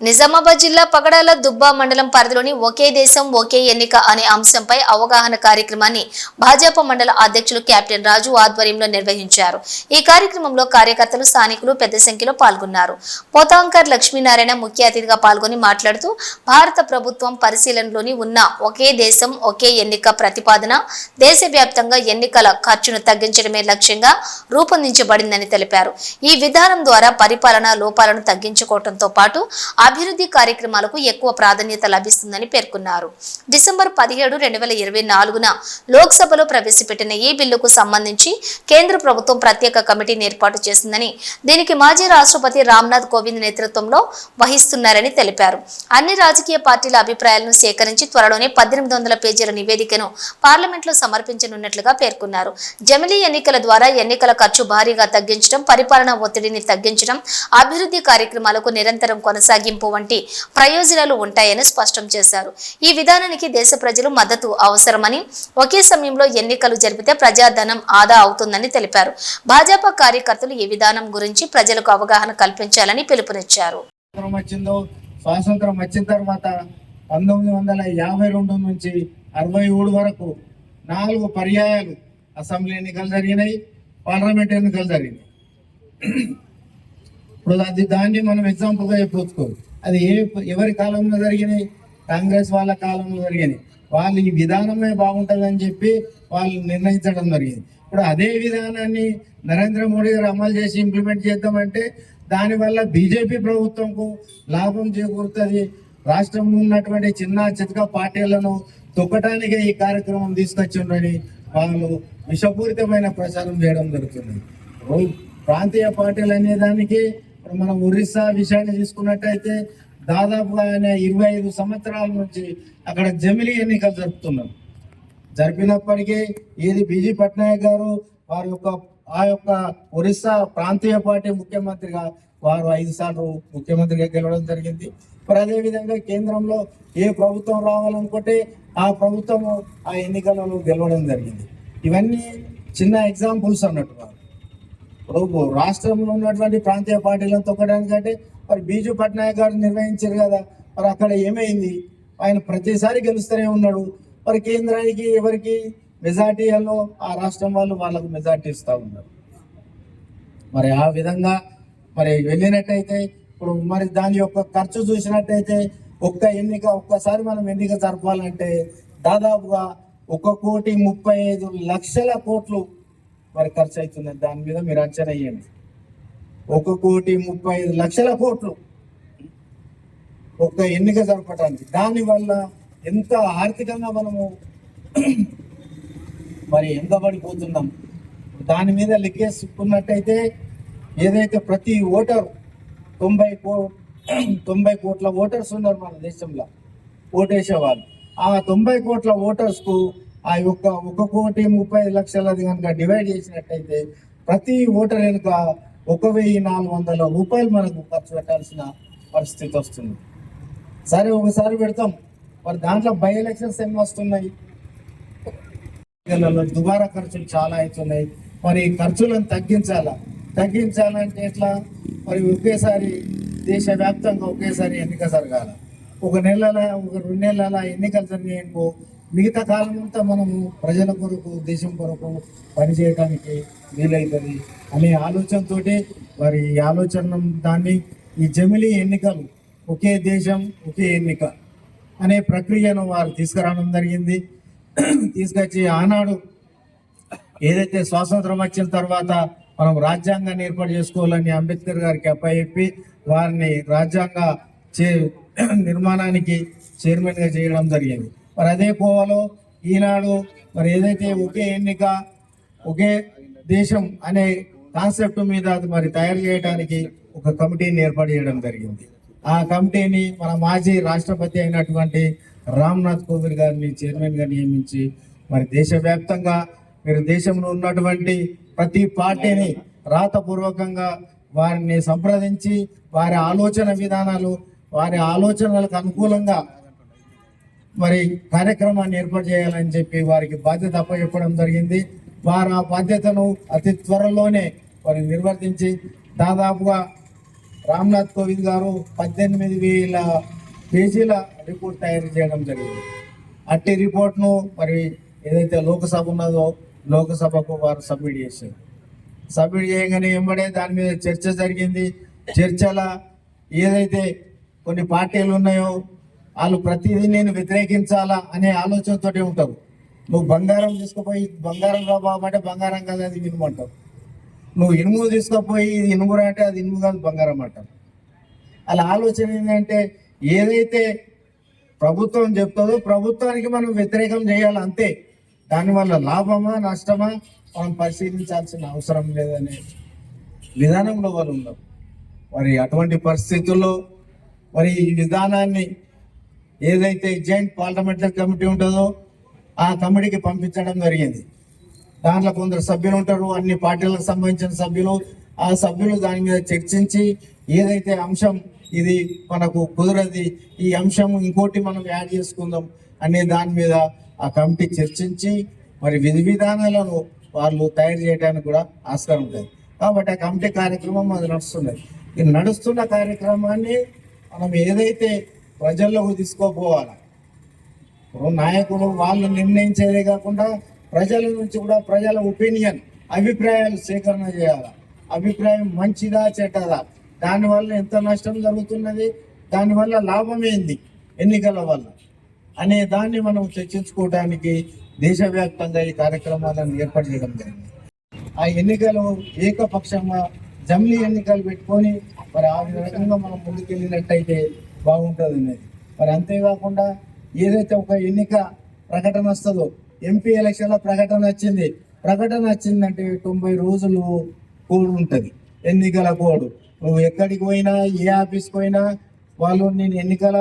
నిజామాబాద్ జిల్లా పగడాల దుబ్బా మండలం పరిధిలోని ఒకే దేశం ఒకే ఎన్నిక అనే అంశంపై అవగాహన కార్యక్రమాన్ని భాజపా మండల అధ్యక్షులు కెప్టెన్ రాజు ఆధ్వర్యంలో నిర్వహించారు. ఈ కార్యక్రమంలో కార్యకర్తలు స్థానికులు పెద్ద సంఖ్యలో పాల్గొన్నారు. పోతాంకర్ లక్ష్మీనారాయణ ముఖ్య అతిథిగా పాల్గొని మాట్లాడుతూ భారత ప్రభుత్వం పరిశీలనలోని ఉన్న ఒకే దేశం ఒకే ఎన్నిక ప్రతిపాదన దేశవ్యాప్తంగా ఎన్నికల ఖర్చును తగ్గించడమే లక్ష్యంగా రూపొందించబడిందని తెలిపారు. ఈ విధానం ద్వారా పరిపాలన లోపాలను తగ్గించుకోవడంతో పాటు అభివృద్ధి కార్యక్రమాలకు ఎక్కువ ప్రాధాన్యత లభిస్తుందని పేర్కొన్నారు. డిసెంబర్ పదిహేడు రెండు వేల ఇరవై నాలుగున లోక్సభలో ప్రవేశపెట్టిన ఈ బిల్లుకు సంబంధించి కేంద్ర ప్రభుత్వం ప్రత్యేక కమిటీని ఏర్పాటు చేసిందని దీనికి మాజీ రాష్ట్రపతి రామ్నాథ్ కోవింద్ నేతృత్వంలో వహిస్తున్నారని తెలిపారు. అన్ని రాజకీయ పార్టీల అభిప్రాయాలను సేకరించి త్వరలోనే పద్దెనిమిది వందల పేజీల నివేదికను పార్లమెంట్లో సమర్పించనున్నట్లుగా పేర్కొన్నారు. జమిలీ ఎన్నికల ద్వారా ఎన్నికల ఖర్చు భారీగా తగ్గించడం పరిపాలనా ఒత్తిడిని తగ్గించడం అభివృద్ధి కార్యక్రమాలకు నిరంతరం కొనసాగింపు వంటి ప్రయోజనాలు ఉంటాయని స్పష్టం చేశారు. ఈ విధానానికి దేశ ప్రజలు మద్దతు అవసరమని ఒకే సమయంలో ఎన్నికలు జరిపితే ప్రజాధనం ఆదా అవుతుందని తెలిపారు. భాజపా కార్యకర్తలు ఈ విధానం గురించి ప్రజలకు అవగాహన కల్పించాలని పిలుపునిచ్చారు. స్వాతంత్రం స్వాతంత్రం వచ్చిన తర్వాత పంతొమ్మిది వందల యాభై రెండు నుంచి అరవై ఏడు వరకు నాలుగు పర్యాయాలు అసెంబ్లీ ఎన్నికలు జరిగినాయి పార్లమెంట్ ఎన్నికలు జరిగినాయి. ఇప్పుడు అది దాన్ని మనం ఎగ్జాంపుల్గా చెప్పుకోవచ్చు అది ఏ ఎవరి కాలంలో జరిగినాయి? కాంగ్రెస్ వాళ్ళ కాలంలో జరిగినాయి. వాళ్ళు ఈ విధానమే బాగుంటుందని చెప్పి వాళ్ళు నిర్ణయించడం జరిగింది. ఇప్పుడు అదే విధానాన్ని నరేంద్ర మోడీ గారు అమలు చేసి ఇంప్లిమెంట్ చేద్దామంటే దానివల్ల బీజేపీ ప్రభుత్వంకు లాభం చేకూరుతుంది. రాష్ట్రంలో ఉన్నటువంటి చిన్న చితక పార్టీలను తొక్కటానికే ఈ కార్యక్రమం తీసుకొచ్చిండని వాళ్ళు విషపూరితమైన ప్రచారం చేయడం జరుగుతుంది. ప్రాంతీయ పార్టీలు అనే దానికి ఇప్పుడు మనం ఒరిస్సా విషయాన్ని తీసుకున్నట్టయితే దాదాపుగా ఆయన ఇరవై ఐదు సంవత్సరాల నుంచి అక్కడ జమిలీ ఎన్నికలు జరుపుతున్నారు. జరిపినప్పటికీ ఏది బీజీ పట్నాయక్ గారు వారి యొక్క ఆ యొక్క ఒరిస్సా ప్రాంతీయ పార్టీ ముఖ్యమంత్రిగా వారు ఐదు సార్లు ముఖ్యమంత్రిగా గెలవడం జరిగింది. మరి అదే విధంగా కేంద్రంలో ఏ ప్రభుత్వం రావాలనుకుంటే ఆ ప్రభుత్వము ఆ ఎన్నికలలో గెలవడం జరిగింది. ఇవన్నీ చిన్న ఎగ్జాంపుల్స్ అన్నట్టు రాష్ట్రంలో ఉన్నటువంటి ప్రాంతీయ పార్టీలను తొక్కడానికంటే మరి బీజు పట్నాయక్ గారు నిర్వహించారు కదా. మరి అక్కడ ఏమైంది? ఆయన ప్రతిసారి గెలుస్తూనే ఉన్నాడు. మరి కేంద్రానికి ఎవరికి? మెజార్టీలో ఆ రాష్ట్రం వాళ్ళు వాళ్ళకు మెజార్టీ ఇస్తూ ఉన్నారు. మరి ఆ విధంగా మరి వెళ్ళినట్టయితే ఇప్పుడు మరి దాని యొక్క ఖర్చు చూసినట్టయితే ఒక్క ఎన్నిక ఒక్కసారి మనం ఎన్నిక జరపాలంటే దాదాపుగా ఒక కోటి ముప్పై ఐదు లక్షల కోట్లు మరి ఖర్చు అవుతుంది. దాని మీద మీరు అంచనా వేయండి. ఒక కోటి ముప్పై ఐదు లక్షల కోట్లు ఒక ఎన్నిక జరపడానికి దానివల్ల ఎంత ఆర్థికంగా మనము మరి ఎంత పడిపోతున్నాం? దాని మీద లెక్కేసుకున్నట్టయితే ఏదైతే ప్రతి ఓటర్ తొంభై కో తొంభై కోట్ల ఓటర్స్ ఉన్నారు మన దేశంలో ఓటేసేవాళ్ళు. ఆ తొంభై కోట్ల ఓటర్స్కు ఆ యొక్క ఒక కోటి ముప్పై లక్షలది కనుక డివైడ్ చేసినట్టయితే ప్రతి ఓటర్ వెనుక ఒక వెయ్యి నాలుగు వందల రూపాయలు మనకు ఖర్చు పెట్టాల్సిన పరిస్థితి వస్తుంది. సరే ఒకసారి పెడతాం. మరి దాంట్లో బై ఎలక్షన్స్ ఎన్ని వస్తున్నాయి? దుబారా ఖర్చులు చాలా అవుతున్నాయి. మరి ఖర్చులను తగ్గించాలా? తగ్గించాలంటే ఎట్లా? మరి ఒకేసారి దేశవ్యాప్తంగా ఒకేసారి ఎన్నిక జరగాల? ఒక నెలల ఒక రెండు నెలల ఎన్నికలు జరిగాయనుకో మిగతా కాలం అంతా మనము ప్రజల కొరకు దేశం కొరకు పనిచేయడానికి వీలవుతుంది అనే ఆలోచనతో మరి ఈ ఆలోచన దాన్ని ఈ జమిలీ ఎన్నికలు ఒకే దేశం ఒకే ఎన్నిక అనే ప్రక్రియను వారు తీసుకురావడం జరిగింది. తీసుకొచ్చి ఆనాడు ఏదైతే స్వాతంత్రం వచ్చిన తర్వాత మనం రాజ్యాంగాన్ని ఏర్పాటు చేసుకోవాలని అంబేద్కర్ గారికి అప్పచెప్పి వారిని రాజ్యాంగ చే నిర్మాణానికి చైర్మన్గా చేయడం జరిగింది. మరి అదే కోవలో ఈనాడు మరి ఏదైతే ఒకే ఎన్నిక ఒకే దేశం అనే కాన్సెప్ట్ మీద అది మరి తయారు చేయడానికి ఒక కమిటీని ఏర్పాటు చేయడం జరిగింది. ఆ కమిటీని మన మాజీ రాష్ట్రపతి అయినటువంటి రామ్నాథ్ కోవింద్ గారిని చైర్మన్గా నియమించి మరి దేశవ్యాప్తంగా మీరు దేశంలో ఉన్నటువంటి ప్రతి పార్టీని రాతపూర్వకంగా వారిని సంప్రదించి వారి ఆలోచన విధానాలు వారి ఆలోచనలకు అనుకూలంగా మరి కార్యక్రమాన్ని ఏర్పాటు చేయాలని చెప్పి వారికి బాధ్యత అప్పచెప్పడం జరిగింది. వారు ఆ బాధ్యతను అతి త్వరలోనే వారు నిర్వర్తించి దాదాపుగా రామ్నాథ్ కోవింద్ గారు పద్దెనిమిది వేల పేజీల రిపోర్ట్ తయారు చేయడం జరిగింది. అట్టి రిపోర్ట్ను మరి ఏదైతే లోకసభ ఉన్నదో లోకసభకు వారు సబ్మిట్ చేశారు. సబ్మిట్ చేయగానే ఎంబడే దాని మీద చర్చ జరిగింది. చర్చల ఏదైతే కొన్ని పార్టీలు ఉన్నాయో వాళ్ళు ప్రతిదీ నేను వ్యతిరేకించాలా అనే ఆలోచనతోటి ఉంటారు. నువ్వు బంగారం తీసుకుపోయి బంగారం రాబామంటే బంగారం కాదు అది ఇనుము అంటావు. నువ్వు ఇనుము తీసుకుపోయి ఇది ఇనుము అంటే అది ఇనుము కాదు బంగారం అంటావు. అలా ఆలోచన ఏంటంటే ఏదైతే ప్రభుత్వం చెప్తుందో ప్రభుత్వానికి మనం వ్యతిరేకం చేయాలి అంతే. దానివల్ల లాభమా నష్టమా మనం పరిశీలించాల్సిన అవసరం లేదనే విధానంలో వాళ్ళు ఉన్నారు మరి అటువంటి పరిస్థితుల్లో మరి ఈ విధానాన్ని ఏదైతే జాయింట్ పార్లమెంటరీ కమిటీ ఉంటుందో ఆ కమిటీకి పంపించడం జరిగింది. దాంట్లో కొందరు సభ్యులు ఉంటారు అన్ని పార్టీలకు సంబంధించిన సభ్యులు. ఆ సభ్యులు దాని మీద చర్చించి ఏదైతే అంశం ఇది మనకు కుదరది ఈ అంశం ఇంకోటి మనం యాడ్ చేసుకుందాం అనే దాని మీద ఆ కమిటీ చర్చించి మరి విధి విధానాలను వాళ్ళు తయారు చేయడానికి కూడా ఆస్కారం ఉంటుంది. కాబట్టి ఆ కమిటీ కార్యక్రమం అది నడుస్తున్నది ఈ నడుస్తున్న కార్యక్రమాన్ని మనం ఏదైతే ప్రజల్లోకి తీసుకోపోవాలి? ఇప్పుడు నాయకులు వాళ్ళు నిర్ణయించేదే కాకుండా ప్రజల నుంచి కూడా ప్రజల ఒపీనియన్ అభిప్రాయాలు సేకరణ చేయాలి? అభిప్రాయం మంచిదా చెడ్డదా? దానివల్ల ఎంత నష్టం జరుగుతున్నది? దానివల్ల లాభం ఏంది ఎన్నికల వల్ల? అనే దాన్ని మనం చర్చించుకోవడానికి దేశవ్యాప్తంగా ఈ కార్యక్రమాలను ఏర్పాటు చేయడం జరిగింది. ఆ ఎన్నికలు ఏకపక్షంగా జమిలీ ఎన్నికలు పెట్టుకొని మరి ఆ రకంగా మనం ముందుకెళ్ళినట్టయితే బాగుంటుంది అనేది. మరి అంతేకాకుండా ఏదైతే ఒక ఎన్నిక ప్రకటన వస్తుందో ఎంపీ ఎలక్షన్లో ప్రకటన వచ్చింది. ప్రకటన వచ్చిందంటే తొంభై రోజులు కోడ్ ఉంటుంది ఎన్నికల కోడ్. నువ్వు ఎక్కడికి పోయినా ఏ ఆఫీస్కి పోయినా వాళ్ళు నేను ఎన్నికల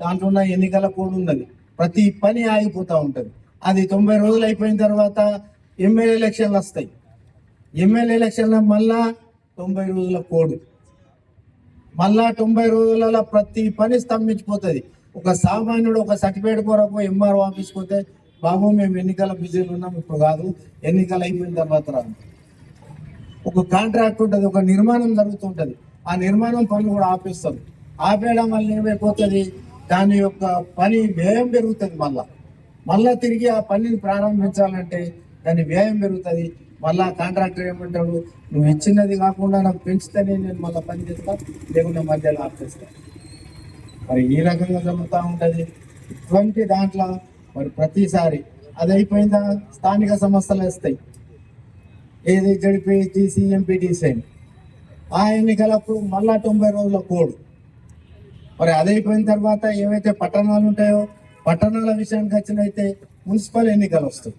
దాంట్లో ఉన్న ఎన్నికల కోడ్ ఉన్నది. ప్రతి పని ఆగిపోతూ ఉంటుంది. అది తొంభై రోజులు అయిపోయిన తర్వాత ఎమ్మెల్యే ఎలక్షన్లు వస్తాయి. ఎమ్మెల్యే ఎలక్షన్లో మళ్ళా తొంభై రోజుల కోడ్. మళ్ళా తొంభై రోజులలో ప్రతి పని స్తంభించిపోతుంది. ఒక సామాన్యుడు ఒక సర్టిఫికేట్ కొరకు ఎంఆర్ఓ ఆఫీస్కి పోతే బాబు మేము ఎన్నికల బిజీలు ఉన్నాం ఇప్పుడు కాదు ఎన్నికలు అయిపోయిన తర్వాత రాదు. ఒక కాంట్రాక్ట్ ఉంటుంది ఒక నిర్మాణం జరుగుతుంటుంది. ఆ నిర్మాణం పనులు కూడా ఆపేస్తారు ఆపేయడం వల్ల ఏమైపోతుంది? దాని యొక్క పని వ్యయం పెరుగుతుంది మళ్ళా. మళ్ళా తిరిగి ఆ పనిని ప్రారంభించాలంటే దాని వ్యయం పెరుగుతుంది. మళ్ళా కాంట్రాక్టర్ ఏమంటాడు నువ్వు ఇచ్చినది కాకుండా నాకు పెంచితేనే నేను మళ్ళీ పని చేస్తా లేకుండా మధ్యలో ఆపేస్తా. మరి ఈ రకంగా జరుగుతూ ఉంటుంది. ఇటువంటి దాంట్లో మరి ప్రతిసారి అది అయిపోయిందా? స్థానిక సంస్థలు వస్తాయి. ఏది జడిపిటీసీ ఎంపీటీసీ అని. ఆ ఎన్నికలప్పుడు మళ్ళా తొంభై రోజుల కోడ్. మరి అది అయిపోయిన తర్వాత ఏవైతే పట్టణాలు ఉంటాయో పట్టణాల విషయానికి వచ్చినైతే మున్సిపల్ ఎన్నికలు వస్తాయి.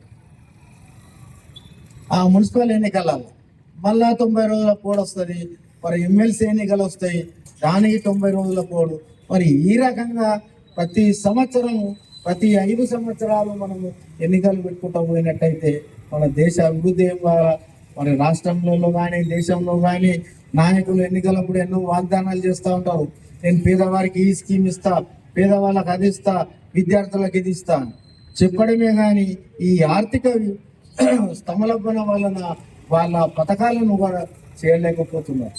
ఆ మున్సిపల్ ఎన్నికలలో మళ్ళా తొంభై రోజుల కోడ్ వస్తుంది మరి ఎమ్మెల్సీ ఎన్నికలు వస్తాయి దానికి తొంభై రోజుల కోడ్ మరి ఈ రకంగా ప్రతి సంవత్సరము ప్రతి ఐదు సంవత్సరాలు మనము ఎన్నికలు పెట్టుకుంటూ పోయినట్టయితే మన దేశ అభివృద్ధి ఏం మన రాష్ట్రంలో కానీ దేశంలో కానీ నాయకులు ఎన్నికలప్పుడు ఎన్నో వాగ్దానాలు చేస్తూ ఉంటారు. నేను పేదవారికి ఈ స్కీమ్ ఇస్తా పేదవాళ్ళకి అది ఇస్తా విద్యార్థులకు ఇది ఇస్తా చెప్పడమే కానీ ఈ ఆర్థిక స్తమలబ్బన వలన వాళ్ళ పథకాలను కూడా చేయలేకపోతున్నారు.